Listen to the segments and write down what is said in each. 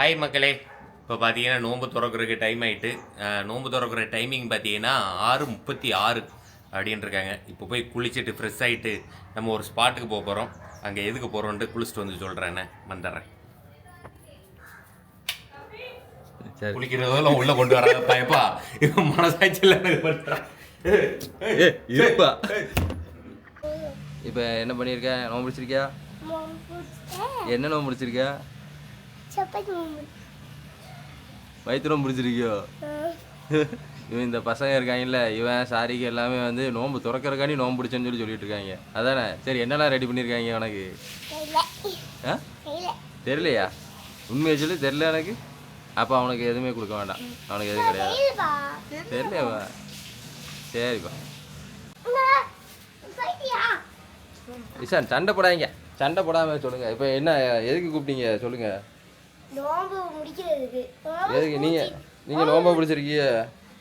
Hi மக்களே. இப்போ பார்த்தீங்கன்னா நோன்பு திறக்கிறதுக்கு டைம் ஆயிட்டு அஹ், நோன்பு திறக்கிற டைமிங் பார்த்தீங்கன்னா ஆறு முப்பத்தி ஆறு அப்படின்னு இருக்காங்க. இப்போ போய் குளிச்சுட்டு ஃப்ரெஷ் ஆகிட்டு நம்ம ஒரு ஸ்பாட்டுக்கு போக போகிறோம் அங்கே எதுக்கு போகிறோன்ட்டு குளிச்சுட்டு வந்து சொல்கிறேன்னு வந்துடுறேன். குளிக்கிறதெல்லாம் உள்ளே கொண்டு வராத பயப்பா. இவன் மனசாட்சியில் இருப்பா. இப்போ என்ன பண்ணியிருக்க நோம்பு பிடிச்சிருக்கியா என்ன நோம்பு பிடிச்சிருக்க சப்பாத்தி வயிற்று நோம்பு பிடிச்சிருக்கியோ? இவன் இந்த பசங்க இருக்காங்கல்ல இவன் சாரிக்கு எல்லாமே வந்து நோம்பு திறக்கறக்காண்டி நோம்பு பிடிச்சேன்னு சொல்லி சொல்லிட்டு இருக்காங்க அதானே? சரி என்னெல்லாம் ரெடி பண்ணியிருக்காங்க உனக்கு? தெரியலையா? உண்மையை சொல்லி தெரியல எனக்கு. அப்போ அவனுக்கு எதுவுமே கொடுக்க வேண்டாம். அவனுக்கு எதுவும் கிடையாது. தெரியலையாவா? சரிப்பா. இஷான் சண்டை போடாதீங்க. சண்டை போடாம சொல்லுங்க. இப்போ என்ன எதுக்கு கூப்பிட்டீங்க? சொல்லுங்க. நோம்பு முடிக்கிறதுக்கு. நோம்பு எதுக்கு நீங்க நீங்க நோம்ப பிடிச்சிருக்கீங்க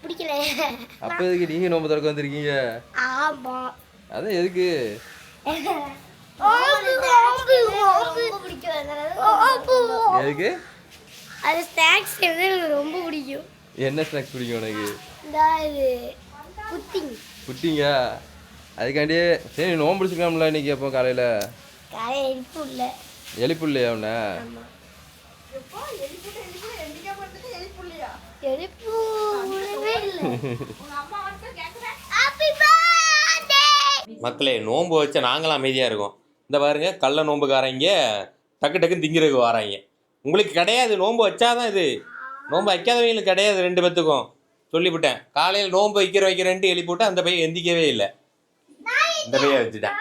பிடிக்கல அப்போ எதுக்கு நீங்க நோம்பு திறக்க வந்திருக்கீங்க? ஆமா. அதான் எதுக்கு? எதுக்கு? அது ஸ்நாக்ஸ் வந்து எனக்கு ரொம்ப பிடிக்கும். என்ன ஸ்நாக்ஸ் பிடிக்கும் உனக்கு? இது புத்திங் குட்டிங்க அதுக்காண்டி சரி நோம்பு பிடிச்சிருக்காம்ல இன்னைக்கு அப்போ காலையில். காலையில் எழுப்பு இல்லை எழுப்பு இல்லையா உன்ன மக்களே நோன்பு வச்ச நாங்களும் அமைதியாக இருக்கோம். இந்த பாருங்க கள்ள நோன்புக்காரங்க டக்கு டக்குன்னு திங்கிறதுக்கு வராங்க. உங்களுக்கு கிடையாது நோன்பு வச்சாதான் இது. நோன்பு வைக்காதவங்களுக்கு கிடையாது ரெண்டு பேத்துக்கும். சொல்லிவிட்டேன். காலையில் நோன்பு வைக்கிற வைக்கிறேன்ட்டு எழுப்பி விட்டு அந்த பையன் எந்திக்கவே இல்லை. இந்த பையன் வச்சுட்டேன்.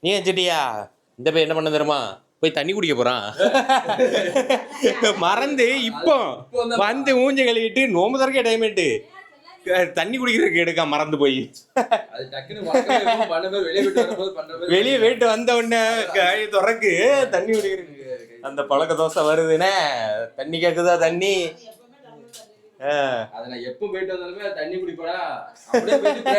நீ வச்சுட்டியா? இந்த பையன் என்ன பண்ண தெரியுமா? போய் தண்ணி குடிக்க போறான். மறந்து இப்போ வந்து ஊஞ்ச கழுவிட்டு நோம்பு திறக்க டைமேட்டு தண்ணி குடிக்கிறதுக்கு எடுக்க மறந்து போய். வெளியே விட்டு வந்த உடனே கை திறக்கு தண்ணி குடிக்கிறதுக்கு அந்த பழக்க தோசை வருதுனே தண்ணி கேக்குதா தண்ணி? ஆ, அதை நான் எப்போ போயிட்டு வந்தாலுமே தண்ணி குடிப்படா அப்படியே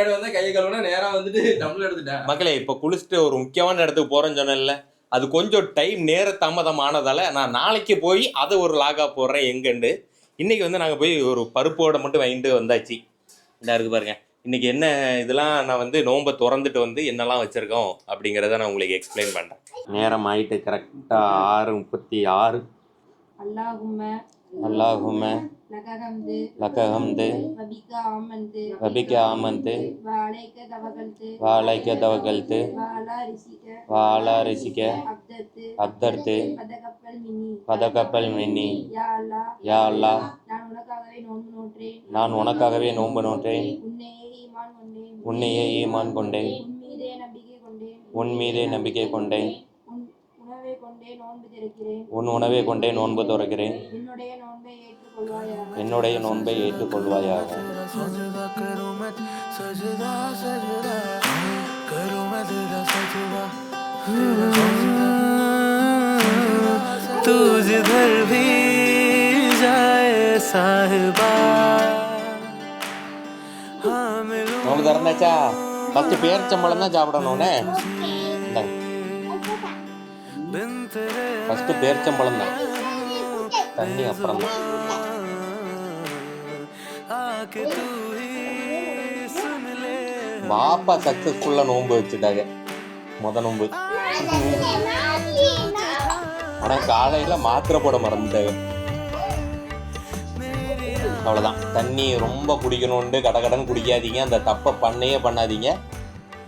வந்தா கையை கழுவுனா நேரா வந்துட்டு டம்ளர் எடுத்துட்டேன். மக்களே இப்போ குளிச்சுட்டு ஒரு முக்கியமான இடத்துக்கு போறேன்னு சொன்னேன்ல. அது கொஞ்சம் டைம் நேர தாமதமானதால் நான் நாளைக்கு போய் அதை ஒரு லாகாக போடுறேன் எங்கேண்டு. இன்றைக்கி வந்து நாங்கள் போய் ஒரு பருப்போட மட்டும் வாங்கிட்டு வந்தாச்சு. இதாக இருக்குது பாருங்கள் இன்றைக்கி என்ன இதெல்லாம் நான் வந்து நோம்பை திறந்துட்டு வந்து என்னெல்லாம் வச்சுருக்கோம் அப்படிங்கிறத நான் உங்களுக்கு எக்ஸ்பிளைன் பண்ணுறேன் நேரம் ஆகிட்டு கரெக்டாக ஆறு முப்பத்தி ஆறு. அல்லாஹுமே அல்லாஹும லக்கஹம்து வபிக்க ஆமந்து வாழைக்க தவகல்த்து வாலா ரிசிக்க அப்தர்த்து பதகப்பல் மின்னி யா அல்லா நான் உனக்காகவே நோன்பு நோற்றேன். உன்னையே ஈமான் கொண்டேன். உன் மீதே நம்பிக்கை கொண்டேன். உன் மீதே நம்பிக்கை கொண்டேன் உன் உணவை கொண்டே நோன்பு திறக்கிறேன் உன் உணவை கொண்டே நோன்பு துறக்கிறேன் என்னுடைய நோன்பை ஏற்றுக்கொள்வாயாக என்னுடைய நோன்பை ஏற்றுக்கொள்வாயாக सजदा करूं मैं सजदा सजदा करूं मैं तेरा सजदा तू जिधर भी जाए साहिबा हाँ मिलूं நோன்பு திறந்தாச்சா ஃபஸ்ட்டு பேரிச்சம்பழம் தான் சாப்பிடணும்னே बिन तेरे ஃபஸ்ட்டு பேரிச்சம்பழம் தான். தண்ணி அப்புறம் பாப்பா சக்சஸ்ஃபுல்லாக நோன்பு வச்சுட்டாங்க. முத நோன்பு. ஆனால் காலையில் மாத்திரை போட மறந்துட்டாங்க. அவ்வளோதான் தண்ணி ரொம்ப குடிக்கணும்னு கடன் குடிக்காதீங்க. அந்த தப்பை பண்ணையே பண்ணாதீங்க.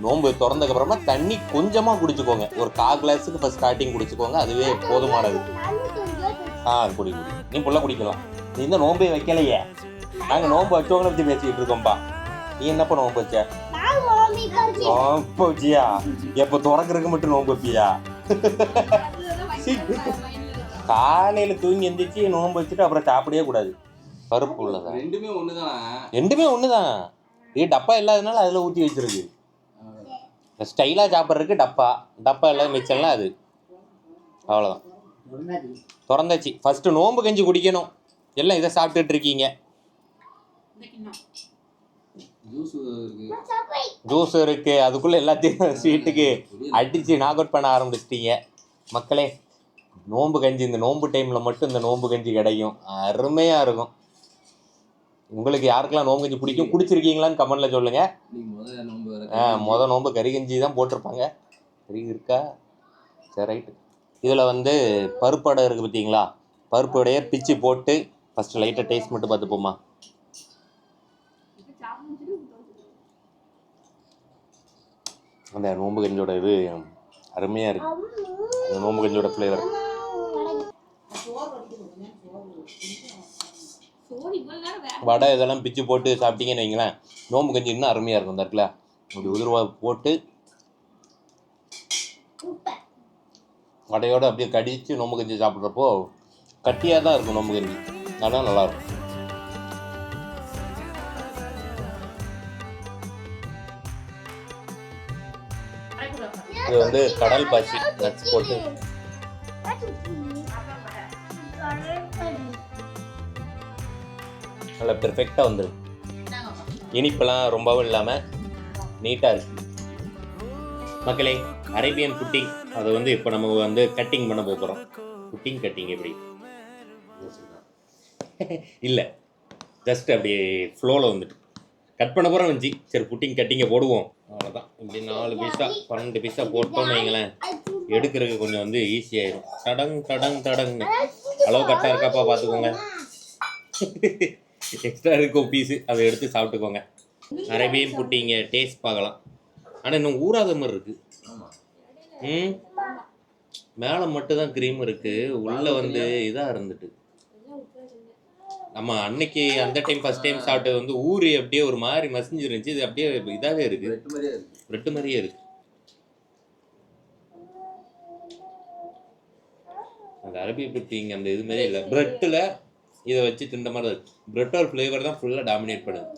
நோன்பு திறந்ததுக்கப்புறமா தண்ணி கொஞ்சமாக குடிச்சுக்கோங்க. ஒரு கால் கிளாஸுக்கு ஃபஸ்ட் ஸ்டார்டிங் குடிச்சுக்கோங்க. அதுவே போதுமானது. ஆ குடி குடி. நீ புள்ள குடிக்கலாம். நீ இந்த நோன்பே வைக்கலையே. நாங்கள் நோன்பு வச்சவங்களை பற்றி பேசிக்கிட்டு இருக்கோம்ப்பா நீ என்னப்பா நோன்பு வச்ச? நோன்பு வச்சியா? எப்போ திறக்கிறதுக்கு மட்டும் நோன்பு வைப்பியா? காலையில் தூங்கி எந்திரிச்சு நோன்பு வச்சுட்டு அப்புறம் சாப்பிடவே கூடாது. பருப்பு உள்ளதா? ரெண்டுமே ஒண்ணுதான்? ரெண்டுமே ஒன்று தான் இது டப்பா இல்லாதனால அதில் ஊற்றி வச்சிருக்கு. ஸ்டைலாக சாப்பிட்றதுக்கு டப்பா. டப்பா இல்லாத மிச்சம்லாம் அது. அவ்வளோதான் திறந்தாச்சு. ஃபஸ்ட்டு நோன்பு கஞ்சி குடிக்கணும். எல்லாம் இதை சாப்பிட்டுட்டு இருக்கீங்க. ஜூஸ் இருக்கு. அதுக்குள்ளே எல்லாத்தையும் ஸ்வீட்டுக்கு அடித்து நாக் அவுட் பண்ண ஆரம்பிச்சிட்டீங்க. மக்களே நோன்பு கஞ்சி இந்த நோன்பு டைமில் மட்டும் இந்த நோன்பு கஞ்சி கிடைக்கும். அருமையாக இருக்கும். உங்களுக்கு யாருக்கெல்லாம் நோன்பு கஞ்சி பிடிக்கும் குடிச்சிருக்கீங்களான்னு கமெண்ட்டில் சொல்லுங்கள் நீ முதல்ல நோம்பு கறி கஞ்சி. தான் போட்டிருப்பாங்க. கறி இருக்கா? சரி ரைட்டு. இதில் வந்து பருப்பு வடை இருக்குது பார்த்தீங்களா பருப்பு வடையை பிச்சு போட்டு ஃபஸ்ட்டு லைட்டாக டேஸ்ட் மட்டும் பார்த்துப்போமா அந்த நோன்பு கஞ்சியோட இது அருமையாக இருக்குது அந்த நோன்பு கஞ்சியோட ஃப்ளேவர் வடை இதெல்லாம் பிச்சு போட்டு சாப்பிட்டீங்கன்னு வைங்களேன். நோன்பு கஞ்சி இன்னும் அருமையாக இருக்கும் இந்த இடத்துல. இப்படி உதிர்வா போட்டு வடையோட அப்படியே கடிச்சு நோம்பு கஞ்சி சாப்பிட்றப்போ கட்டியாக தான் இருக்கும் நோம்பு கஞ்சி. அதான் நல்லாயிருக்கும் இது வந்து கடல் பாசி நட்ஸ் போட்டு. நல்லா பெர்ஃபெக்டாக வந்துடும் இனிப்பெல்லாம் ரொம்பவும் இல்லாமல் நீட்டாக இருக்கு. மக்களே அரேபியன் புட்டிங் அதை வந்து இப்போ நம்ம வந்து கட்டிங் பண்ண போகிறோம் புட்டிங் கட்டிங் எப்படி? இல்லை. ஜஸ்ட் அப்படியே ஃப்ளோவில் வந்துட்டு. கட் பண்ண போகிறோம் வந்துச்சு சரி புட்டிங் கட்டிங்கை போடுவோம். அவ்வளோதான் இப்படி நாலு பீஸா பன்னெண்டு பீஸா போட்டோம்னு வைங்களேன் எடுக்கிறதுக்கு கொஞ்சம் வந்து ஈஸியாயிடும் தடங் தடங் தடங்னு அளவு கரெக்டாக இருக்காப்பா பார்த்துக்கோங்க. எக்ஸ்ட்ரா இருக்கும் பீஸு அதை எடுத்து சாப்பிட்டுக்கோங்க. அரேபியன் புட்டிங்க டேஸ்ட் பார்க்கலாம். ஆனால் இன்னும் ஊறாத மாதிரி இருக்கு. ம்? மேலே மட்டும் தான் க்ரீம் இருக்கு. உள்ள வந்து இதாக இருந்துட்டு. ஆமாம் அன்னைக்கு அந்த டைம் ஃபர்ஸ்ட் டைம் சாப்பிட்டது வந்து ஊறி அப்படியே ஒரு மாதிரி மசிஞ்சு இருந்துச்சு இது அப்படியே இதாகவே இருக்கு. ரெட்டு மாதிரியே இருக்கு. ரெட்டு மாதிரியே இருக்கு. அந்த அரபி புட்டிங் அந்த இது மாதிரியே இல்லை. ப்ரெட்டில் இதை வச்சு தின்ற மாதிரி இருக்கு. ப்ரெட்டோட ஃப்ளேவர் தான் ஃபுல்லாக டாமினேட் பண்ணுது.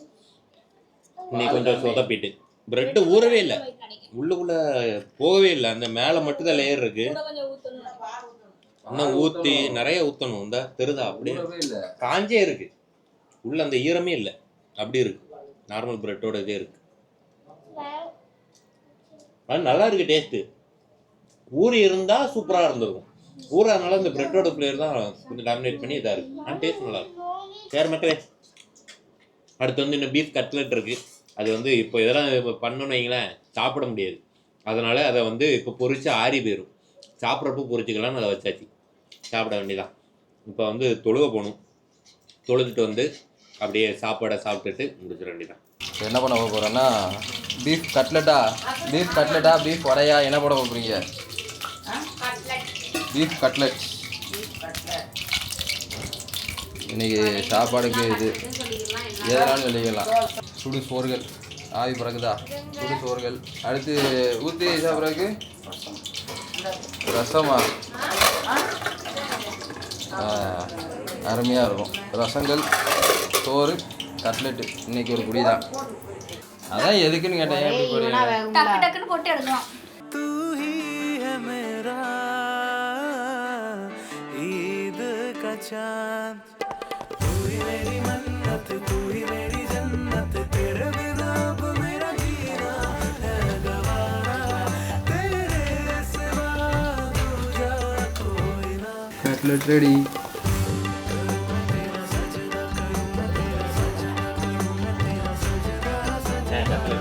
இன்னைக்கு கொஞ்சம் சொதப்பிட்டு. ப்ரெட்டு ஊறவே இல்லை. உள்ளுக்குள்ள போகவே இல்லை. அந்த மேலே மட்டும் தான் லேயர் இருக்கு. இன்னும் ஊற்றி நிறைய ஊற்றணும் இந்த தெருதா அப்படியே. காஞ்சே இருக்கு. உள்ள அந்த ஈரமே இல்லை. அப்படி இருக்கு. நார்மல் பிரெட்டோட இதே இருக்கு. அது நல்லா இருக்கு டேஸ்ட்டு ஊறி இருந்தா சூப்பராக இருந்திருக்கும். ஊறாதனால இந்த பிரெட்டோட ஃப்ளேவர் தான் கொஞ்சம் டாமினேட் பண்ணி இதாக இருக்கு. ஆனால் டேஸ்ட் நல்லா இருக்கும் சரி மக்களே அடுத்து வந்து இன்னும் பீஃப் கட்லெட் இருக்கு. அது வந்து இப்போ இதெல்லாம் இப்போ பண்ணணும்னு வைங்களேன் சாப்பிட முடியாது. அதனால அதை வந்து இப்போ பொறிச்சு ஆறி போயிடும் சாப்பிட்றப்போ பொரிச்சுக்கலாம்னு அதை வச்சாச்சு. சாப்பிட வேண்டியதான் இப்போ வந்து தொழுக போகணும். தொழுதுட்டு வந்து அப்படியே சாப்பாடை சாப்பிட்டுட்டு முடிச்சிட வேண்டியதான் இப்போ என்ன பண்ண போகிறோன்னா பீஃப் கட்லெட்டா பீஃப் கட்லெட்டா பீஃப் வடையா என்ன பண்ண போகிறீங்க பீஃப் கட்லெட். இன்னைக்கு சாப்பாடுக்கு இது. எதனாலும் சொல்லிக்கலாம் சுடு சோறுகள். ஆவி பறக்குதா சுடு சோறுகள். அடுத்து ஊற்றி சாப்பிட்றதுக்கு ரசமா? அருமையாக இருக்கும். ரசங்கள் சோறு கட்லெட்டு. இன்னைக்கு ஒரு குடி தான் அதான் எதுக்குன்னு கேட்டேன் ஏன் இப்படி चांद तू ही मेरी मन्नत तू ही मेरी जन्नत तेरे बिना अब मेरा जीना है गवारा तेरे सिवा दूजा कोई ना கட்லெட் ரெடி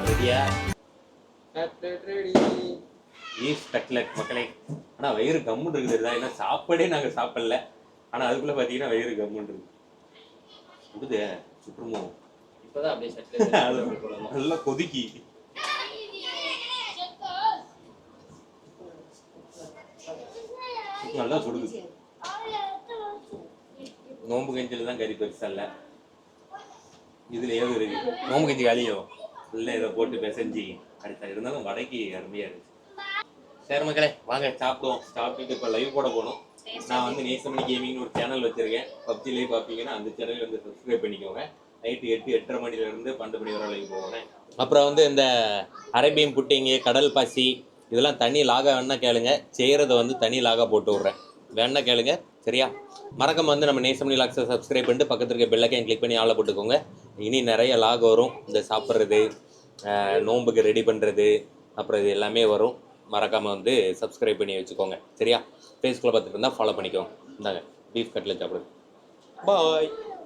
ரெடியா கட்லெட் ரெடி ஈஸ் கட்லெட் மக்களே ஆனால் வயிறு கம்முன்னு இருக்குது ஏன்னா சாப்பாடே நாங்கள் சாப்பிடல ஆனால் அதுக்குள்ளே பார்த்தீங்கன்னா வயிறு கம்முன்னு இருக்கு. விடுதே சுற்றுமோ? இப்போதான் அப்படியே நல்லா கொதிக்கி. நல்லா சுடுது. நோம்பு கஞ்சில தான் கறி பெருசா இல்ல. இதுல ஏதோ இருக்கு. நோம்பு கஞ்சி காலியோ? உள்ள இதை போட்டு பிசைஞ்சு அடுத்த இருந்தாலும் வடைக்கு அருமையா இருக்கு. சரி மக்களே வாங்க சாப்பிடுவோம். சாப்பிட்டுட்டு இப்போ லைவ் போட போகணும் நான் வந்து நேசமணி கேமிங்னு ஒரு சேனல் வச்சிருக்கேன். பப்ஜி லைவ் பார்ப்பீங்கன்னா அந்த சேனல் வந்து சப்ஸ்கிரைப் பண்ணிக்கோங்க. நைட்டு எட்டு எட்டரை மணில இருந்து பன்னெண்டு மணி வரை லைவ் போவேன். அப்புறம் வந்து இந்த அரேபியன் புட்டிங்கு கடல் பாசி இதெல்லாம் தனி லாகா வேணா கேளுங்க. செய்கிறத வந்து தனி லாகா போட்டு விட்றேன். வேணா கேளுங்க. சரியா? மறக்காம வந்து நம்ம நேசமணி லாக்ஸை சப்ஸ்கிரைப் பண்ணிட்டு பக்கத்துல இருக்க பெல்லைக்கையும் கிளிக் பண்ணி ஆளை போட்டுக்கோங்க. இனி நிறைய லாக் வரும். இந்த சாப்பிட்றது நோம்புக்கு ரெடி பண்ணுறது அப்புறம் இது எல்லாமே வரும். மறக்காமல் வந்து சப்ஸ்கிரைப் பண்ணி வச்சுக்கோங்க. சரியா? ஃபேஸ்புக்கில் பார்த்துட்டு இருந்தால் ஃபாலோ பண்ணிக்கோங்க இந்தாங்க பீஃப் கட்லெட் சாப்பிடுங்க பாய்